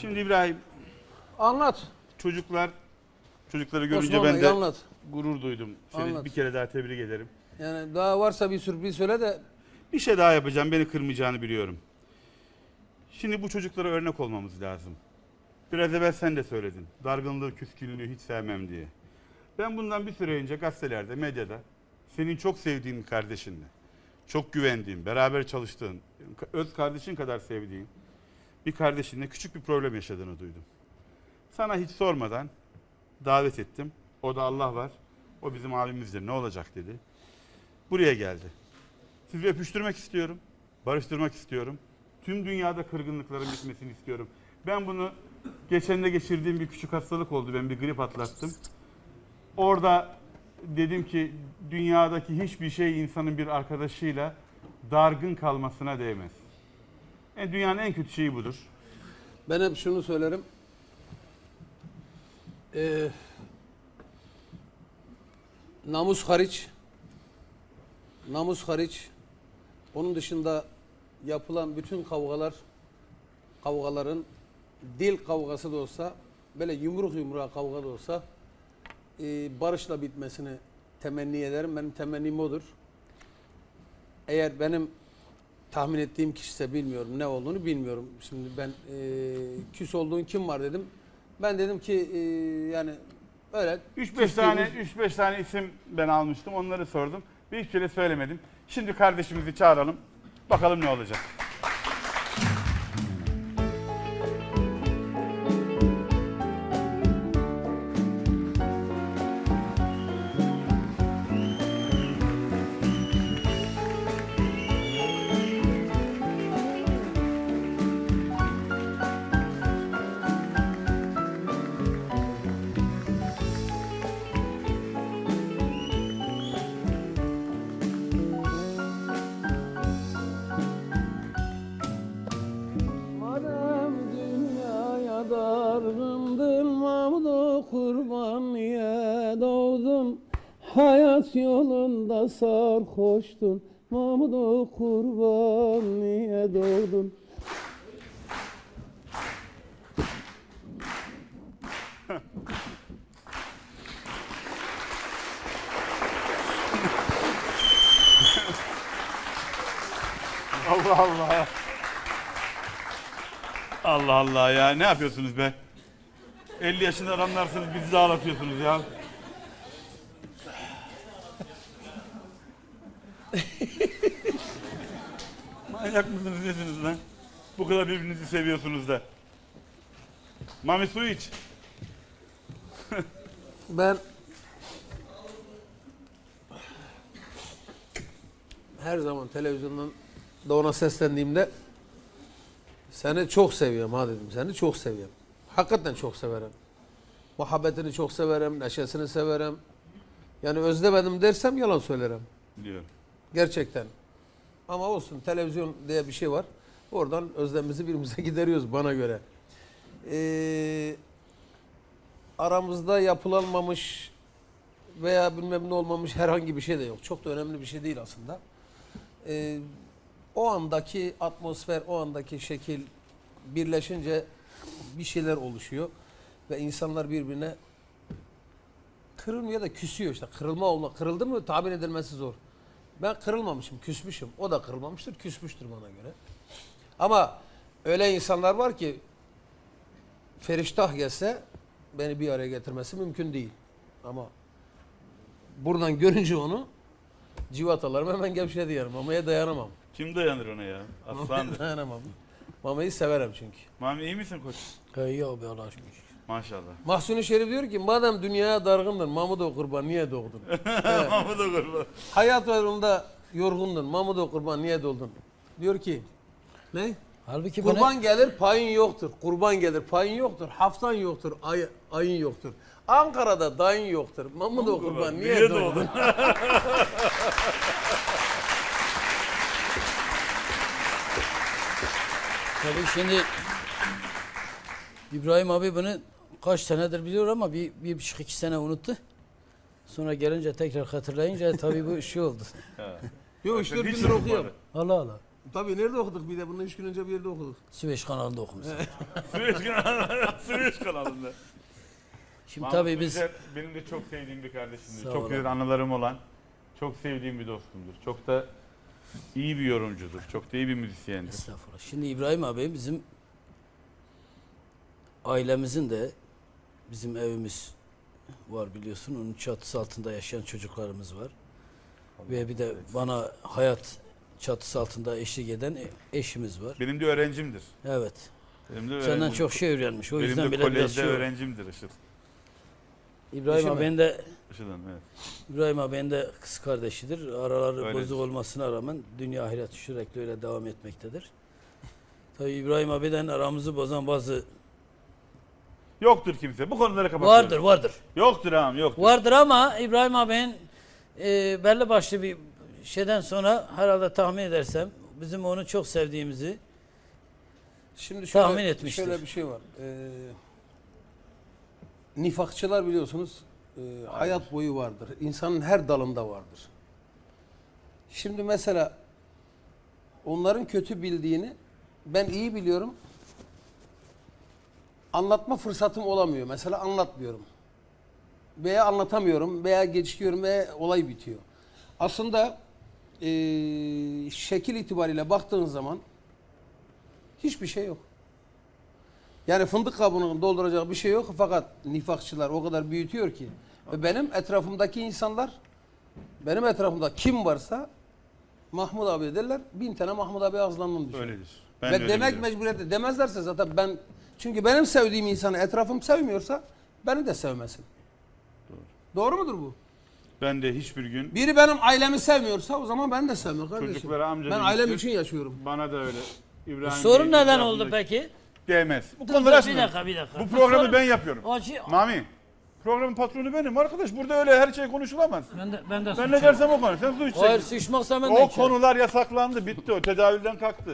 Şimdi İbrahim Anlat. çocuklar çocukları görünce Osman ben Bey de anlat. gurur duydum. Seni Anlat. bir kere daha tebrik ederim. Yani daha varsa bir sürpriz söyle de Bir şey daha yapacağım. Beni kırmayacağını biliyorum. Şimdi bu çocuklara örnek olmamız lazım. Biraz evvel sen de söyledin. Dargınlığı, küskünlüğü hiç sevmem diye. Ben bundan bir süre önce gazetelerde, medyada senin çok sevdiğin kardeşinle, çok güvendiğin, beraber çalıştığın, öz kardeşin kadar sevdiğin bir kardeşinle küçük bir problem yaşadığını duydum. Sana hiç sormadan davet ettim. O da Allah var. O bizim abimizdir. Ne olacak dedi. Buraya geldi. Sizi öpüştürmek istiyorum. Barıştırmak istiyorum. Tüm dünyada kırgınlıkların bitmesini istiyorum. Ben bunu geçen de geçirdiğim bir küçük hastalık oldu. Ben bir grip atlattım. Orada dedim ki dünyadaki hiçbir şey insanın bir arkadaşıyla dargın kalmasına değmez. Yani dünyanın en kötü şeyi budur. ben hep şunu söylerim. Ee, namus hariç namus hariç onun dışında yapılan bütün kavgalar kavgaların dil kavgası da olsa böyle yumruk yumruğa kavga da olsa e, barışla bitmesini temenni ederim. Benim temennim odur. Eğer benim tahmin ettiğim kişiyse bilmiyorum ne olduğunu bilmiyorum. Şimdi ben e, küs olduğun kim var dedim. Ben dedim ki e, yani öyle 3-5 tane 3-5 tane isim ben almıştım. Onları sordum. Bir hiçbir şey söylemedim. Şimdi kardeşimizi çağıralım. Bakalım ne olacak. Hayat yolunda sarhoştun Mahmud'u kurban niye doğdun Allah Allah. Allah Allah ya ne yapıyorsunuz be? 50 yaşında adamlarsınız bizi ağlatıyorsunuz ya. Manyak mısınız nesiniz lan? Bu kadar birbirinizi seviyorsunuz da. Mami su iç. Ben her zaman televizyondan da ona seslendiğimde seni çok seviyorum ha dedim. Seni çok seviyorum. Hakikaten çok severim. Muhabbetini çok severim, neşesini severim. Yani özlemedim dersem yalan söylerim. Diyor. Gerçekten. Ama olsun televizyon diye bir şey var. Oradan özlemimizi birbirimize gideriyoruz bana göre. Ee, aramızda yapılanmamış veya bilmem ne olmamış herhangi bir şey de yok. Çok da önemli bir şey değil aslında. Ee, o andaki atmosfer, o andaki şekil birleşince bir şeyler oluşuyor. Ve insanlar birbirine kırılmıyor da küsüyor işte. Kırılma olma, kırıldı mı tahmin edilmesi zor. Ben kırılmamışım, küsmüşüm. O da kırılmamıştır, küsmüştür bana göre. Ama öyle insanlar var ki feriştah gelse beni bir araya getirmesi mümkün değil. Ama buradan görünce onu civatalarım hemen gevşedi yani. Mamaya dayanamam. Kim dayanır ona ya? Aslandır. dayanamam. Mamayı severim çünkü. Mami iyi misin koç? İyi abi Allah aşkına. Maşallah. Mahsuni Şerif diyor ki madem dünyaya dargındın Mahmud o kurban niye doğdun? Evet. Mahmut Okur. Hayat yolunda yorgundun Mahmud o kurban niye doğdun? Diyor ki ne? Halbuki bana Kurban gelir payın yoktur. Kurban gelir payın yoktur. Haftan yoktur. Ay, ayın yoktur. Ankara'da dayın yoktur. Mahmud o kurban niye, Niye doğdun? doğdun? tabii şimdi İbrahim abi bunu kaç senedir biliyor ama bir, bir buçuk iki sene unuttu. Sonra gelince tekrar hatırlayınca tabii bu şey oldu. Yok dört Hiç gündür okuyorum. Allah Allah. Tabii nerede okuduk bir de bundan üç gün önce bir yerde okuduk. Süveyş kanalında okumuşsun. Süveyş kanalında. Süveyş kanalında. Şimdi Mahmut tabii biz Tuncer benim de çok sevdiğim bir kardeşimdir. Sağ çok olun. güzel anılarım olan, çok sevdiğim bir dostumdur. Çok da iyi bir yorumcudur. Çok da iyi bir müzisyendir. Estağfurullah. Şimdi İbrahim abi bizim ailemizin de bizim evimiz var biliyorsun. Onun çatısı altında yaşayan çocuklarımız var. Ve bir de bana hayat çatısı altında eşlik eden e- eşimiz var. Benim de öğrencimdir. Evet. Benim de Senden öğrencim. çok şey öğrenmiş. O Benim yüzden de bile biraz kolejde şey öğrencimdir Işıl. İbrahim Eşi abinin de Işıl Hanım evet. İbrahim abinin de kız kardeşidir. Araları Öyledir. bozuk olmasına rağmen dünya ahiret sürekli öyle devam etmektedir. Tabii İbrahim abiden aramızı bozan bazı Yoktur kimse. Bu konuları kapatıyoruz. vardır vardır. Yoktur ağam yoktur. Vardır ama İbrahim abinin e, belli başlı bir şeyden sonra herhalde tahmin edersem bizim onu çok sevdiğimizi Şimdi şöyle, Tahmin etmiştir. şöyle bir şey var. Ee, nifakçılar biliyorsunuz e, hayat boyu vardır. İnsanın her dalında vardır. Şimdi mesela onların kötü bildiğini ben iyi biliyorum. Anlatma fırsatım olamıyor. Mesela anlatmıyorum. Veya anlatamıyorum veya geçiyorum ve olay bitiyor. Aslında e, şekil itibariyle baktığın zaman hiçbir şey yok. Yani fındık kabuğunu dolduracak bir şey yok fakat nifakçılar o kadar büyütüyor ki. Ve benim etrafımdaki insanlar, benim etrafımda kim varsa Mahmut abi derler, bin tane Mahmut abi ağızlandım düşüyor. Öyledir. Ben de Ve öyle demek biliyorum. mecburiyeti demezlerse zaten ben, çünkü benim sevdiğim insanı etrafım sevmiyorsa beni de sevmesin. Doğru. Doğru mudur bu? Ben de hiçbir gün Biri benim ailemi sevmiyorsa o zaman ben de sevmiyorum kardeşim. Çocuklara amca ben ailem için yaşıyorum. bana da öyle. İbrahim sorun Bey'in neden oldu peki? Değmez. Bu konuları dur, bir açmıyorum. dakika bir dakika. Bu programı Sorun- ben yapıyorum. Şey- Mami, programın patronu benim. Arkadaş burada öyle her şey konuşulamaz. ben de ben de Ben ne dersem o konu. Sen su içeceksin. Hayır sıçmaksa ben de O içerim. konular yasaklandı. Bitti o. Tedavülden kalktı.